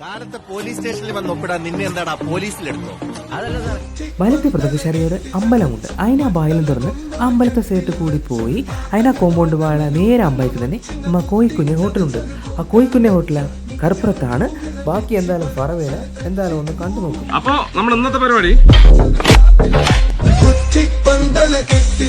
കാലത്തെ പോലീസ് സ്റ്റേഷനിൽ വന്ന് ഒപ്പിടാൻ നിന്നെ എന്താടാ പോലീസിലെടുത്തോ? വലത്തെ പ്രതിഷാരിയോട് അമ്പലമുണ്ട്. അതിനാ ബായിലും തുറന്ന് ആ അമ്പലത്തെ സൈഡ് കൂടി പോയി അതിനാ കോമ്പൗണ്ട് വാഴ നേരെ അമ്പലത്തിൽ തന്നെ നമ്മ കോയിക്കുഞ്ഞ ഹോട്ടലുണ്ട്. ആ കോഴിക്കുഞ്ഞ ഹോട്ടല കറുപ്പുറത്താണ് ബാക്കി എന്തായാലും പറവേല എന്തായാലും ഒന്ന് കണ്ടു നോക്കും. അപ്പോ നമ്മൾ ഇന്നത്തെ പരിപാടി? കുറ്റിപ്പന്തല കെട്ടി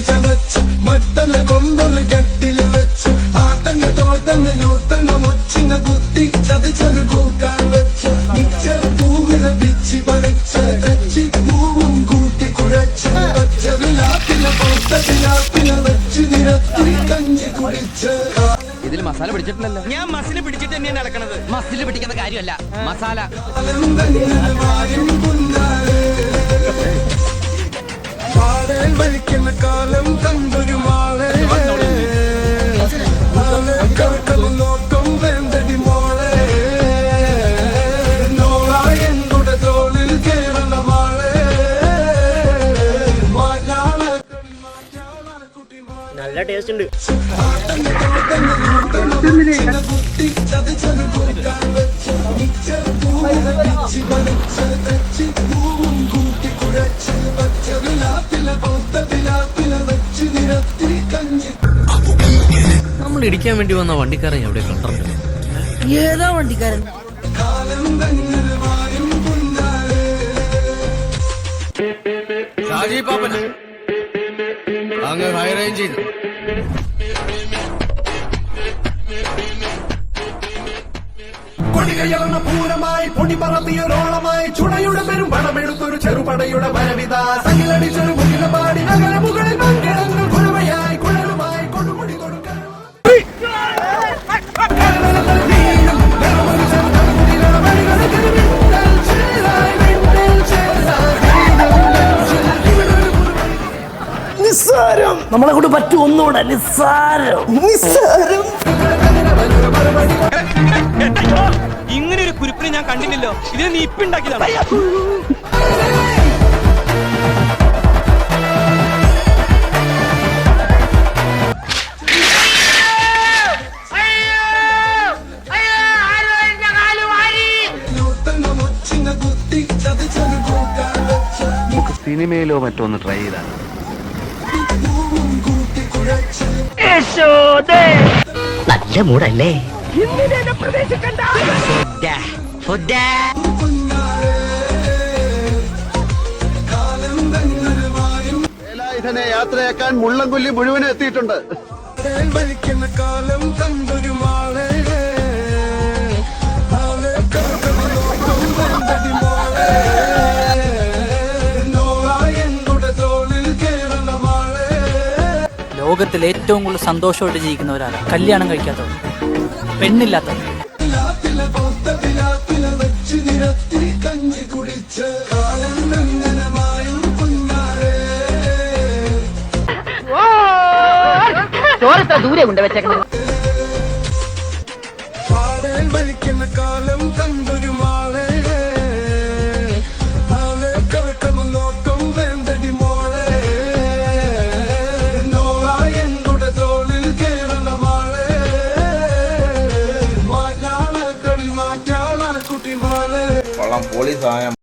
ഇതിൽ മസാല പിടിച്ചിട്ടില്ലല്ലോ. ഞാൻ മസിൽ പിടിച്ചിട്ട് തന്നെയാണ് നടക്കണത്. മസിൽ പിടിക്കുന്ന കാര്യമല്ല. മസാല. പാടേൽ വലിക്കുന്ന കാലം കണ്ടൊരു വെച്ച് ടേസ്റ്റ് ഉണ്ട്. നമ്മൾ ഇടിക്കാൻ വേണ്ടി വന്ന വണ്ടിക്കാരൻ എവിടെ കണ്ടിട്ടുണ്ട്? ഏതാ വണ്ടിക്കാരൻ? രാജീവ് പാപ്പൻ. അങ്ങ് ഹൈറേഞ്ച് റേഞ്ചിൽ കൊടികയർന്ന പൂരമായി പൊടി പറത്തിയൊരോളമായി ചുടയുടെ പെരും പണമെടുത്തൊരു ചെറുപടയുടെ വരവിത. സകിലടിച്ചൊരു നമ്മളെ കൊണ്ട് പറ്റും ഒന്നുകൂടെ. നിസ്സാരം. നിസ്സാരം. ഇങ്ങനെ ഒരു കുരുപ്പിനെ ഞാൻ കണ്ടില്ലല്ലോ. ഇതിനെ നീ ഇപ്പിണ്ടാക്കിയതാണ് സിനിമയിലോ മറ്റോ ഒന്ന് ട്രൈ കുഴച്ച് നല്ല മൂടല്ലേ? വേലായുധനെ യാത്രയാക്കാൻ മുള്ളംകൊല്ലി മുഴുവൻ എത്തിയിട്ടുണ്ട്. കാലം കണ്ടൊരു മാളെ. ലോകത്തിൽ ഏറ്റവും കൂടുതൽ സന്തോഷമായിട്ട് ജീവിക്കുന്നവരാണ് കല്യാണം കഴിക്കാത്തവർ പെണ്ണില്ലാത്തവർ ദൂരെ വെച്ച് पोलिस आया